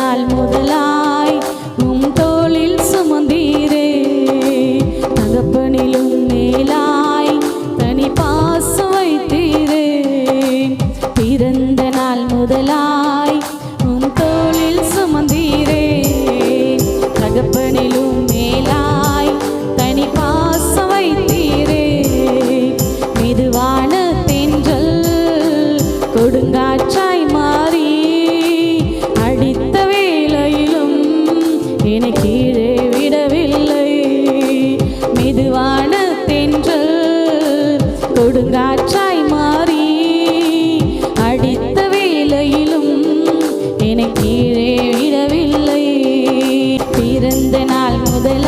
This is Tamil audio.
நாள் முதலா என்னை கீழே விடவில்லை. மெதுவான தென்றல் கொடுங்காற்றாய் மாறி அடித்த வேலையிலும் என்னை கீழே விடவில்லை. பிறந்த நாள் முதல்